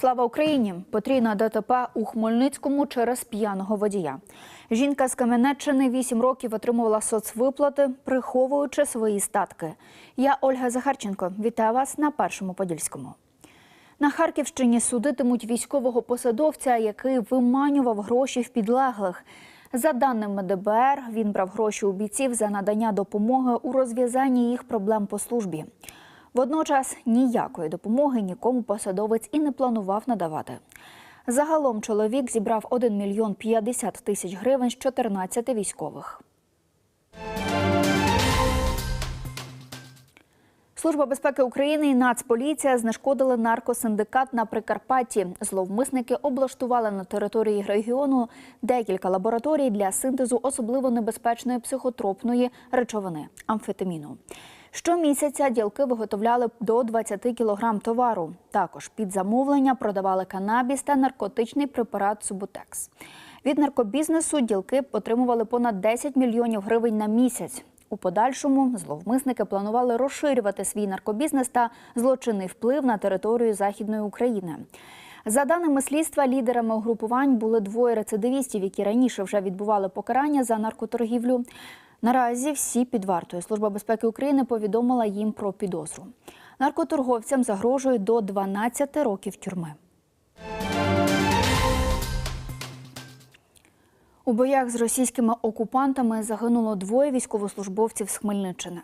Слава Україні! Потрійна ДТП у Хмельницькому через п'яного водія. Жінка з Кам'янеччини 8 років отримувала соцвиплати, приховуючи свої статки. Я Ольга Захарченко. Вітаю вас на першому подільському. На Харківщині судитимуть військового посадовця, який виманював гроші в підлеглих. За даними ДБР, він брав гроші у бійців за надання допомоги у розв'язанні їх проблем по службі. Водночас ніякої допомоги нікому посадовець і не планував надавати. Загалом чоловік зібрав 1 мільйон 50 тисяч гривень з 14 військових. Служба безпеки України і Нацполіція знешкодили наркосиндикат на Прикарпатті. Зловмисники облаштували на території регіону декілька лабораторій для синтезу особливо небезпечної психотропної речовини амфетаміну. Щомісяця ділки виготовляли до 20 кілограм товару. Також під замовлення продавали канабіс та наркотичний препарат Субутекс. Від наркобізнесу ділки отримували понад 10 мільйонів гривень на місяць. У подальшому зловмисники планували розширювати свій наркобізнес та злочинний вплив на територію Західної України. За даними слідства, лідерами угрупувань були двоє рецидивістів, які раніше вже відбували покарання за наркоторгівлю. Наразі всі під вартою. Служба безпеки України повідомила їм про підозру. Наркоторговцям загрожує до 12 років тюрми. У боях з російськими окупантами загинуло двоє військовослужбовців з Хмельниччини.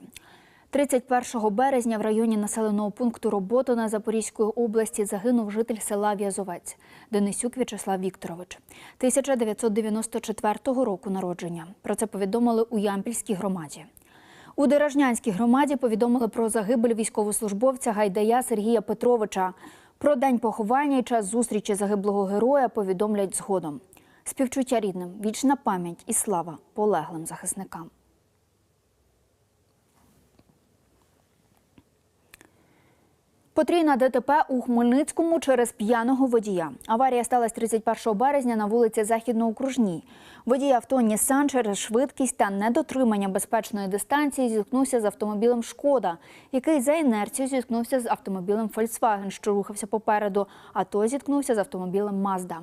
31 березня в районі населеного пункту Роботина Запорізької області загинув житель села В'язовець Денисюк В'ячеслав Вікторович, 1994 року народження. Про це повідомили у Ямпільській громаді. У Деражнянській громаді повідомили про загибель військовослужбовця Гайдая Сергія Петровича. Про день поховання і час зустрічі загиблого героя повідомлять згодом. Співчуття рідним, вічна пам'ять і слава полеглим захисникам. Потрійна ДТП у Хмельницькому через п'яного водія. Аварія сталася 31 березня на вулиці Західноокружній. Водій авто Нісан через швидкість та недотримання безпечної дистанції зіткнувся з автомобілем Шкода, який за інерцією зіткнувся з автомобілем Volkswagen, що рухався попереду, а той зіткнувся з автомобілем Мазда.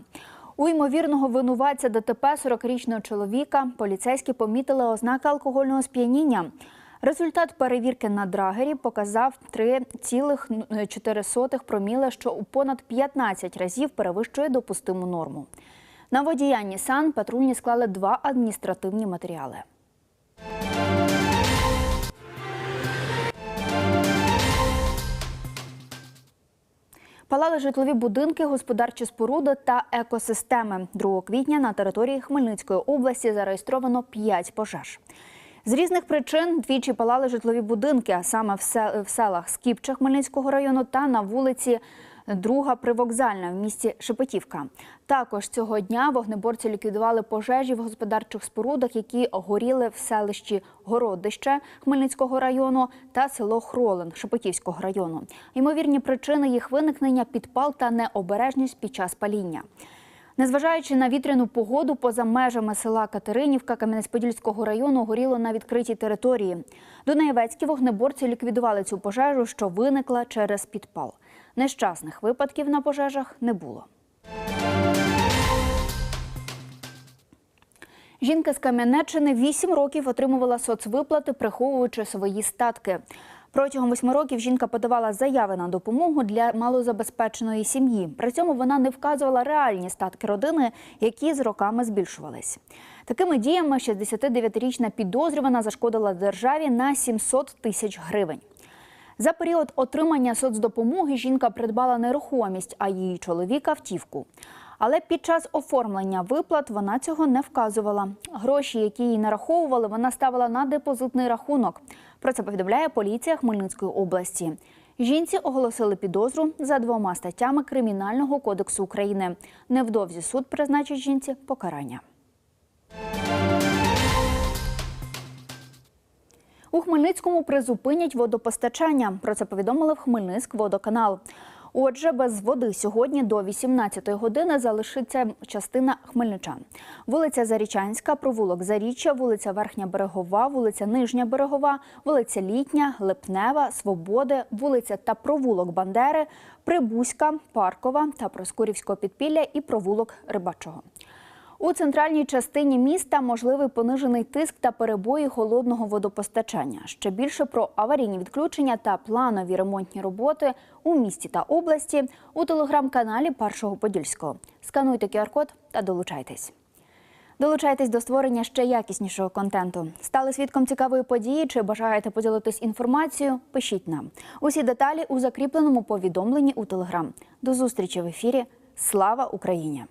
У ймовірного винуватця ДТП 40-річного чоловіка поліцейські помітили ознаки алкогольного сп'яніння. Результат перевірки на драгері показав 3,4 проміле, що у понад 15 разів перевищує допустиму норму. На водія Нісан патрульні склали два адміністративні матеріали. Палали житлові будинки, господарчі споруди та екосистеми. 2 квітня на території Хмельницької області зареєстровано 5 пожеж. З різних причин двічі палали житлові будинки, а саме в сел- в селах Скіпча Хмельницького району та на вулиці Друга Привокзальна в місті Шепетівка. Також цього дня вогнеборці ліквідували пожежі в господарчих спорудах, які горіли в селищі Городище Хмельницького району та село Хролин Шепетівського району. Ймовірні причини їх виникнення підпал та необережність під час паління. Незважаючи на вітряну погоду, поза межами села Катеринівка Кам'янець-Подільського району горіло на відкритій території. Дунаєвецькі вогнеборці ліквідували цю пожежу, що виникла через підпал. Нещасних випадків на пожежах не було. Жінка з Кам'янеччини 8 років отримувала соцвиплати, приховуючи свої статки. Протягом восьми років жінка подавала заяви на допомогу для малозабезпеченої сім'ї. При цьому вона не вказувала реальні статки родини, які з роками збільшувались. Такими діями 69-річна підозрювана зашкодила державі на 700 тисяч гривень. За період отримання соцдопомоги жінка придбала нерухомість, а її чоловік автівку. Але під час оформлення виплат вона цього не вказувала. Гроші, які їй нараховували, вона ставила на депозитний рахунок. Про це повідомляє поліція Хмельницької області. Жінці оголосили підозру за двома статтями Кримінального кодексу України. Невдовзі суд призначить жінці покарання. У Хмельницькому призупинять водопостачання. Про це повідомили в Хмельницьк водоканал. Отже, без води сьогодні до 18-ї години залишиться частина хмельничан. Вулиця Зарічанська, провулок Заріччя, вулиця Верхня Берегова, вулиця Нижня Берегова, вулиця Літня, Липнева, Свободи, вулиця та провулок Бандери, Прибузька, Паркова та Проскурівського підпілля і провулок Рибачого. У центральній частині міста можливий понижений тиск та перебої холодного водопостачання. Ще більше про аварійні відключення та планові ремонтні роботи у місті та області у телеграм-каналі Першого Подільського. Скануйте QR-код та долучайтесь. Долучайтесь до створення ще якіснішого контенту. Стали свідком цікавої події чи бажаєте поділитись інформацією? Пишіть нам. Усі деталі у закріпленому повідомленні у Телеграм. До зустрічі в ефірі. Слава Україні!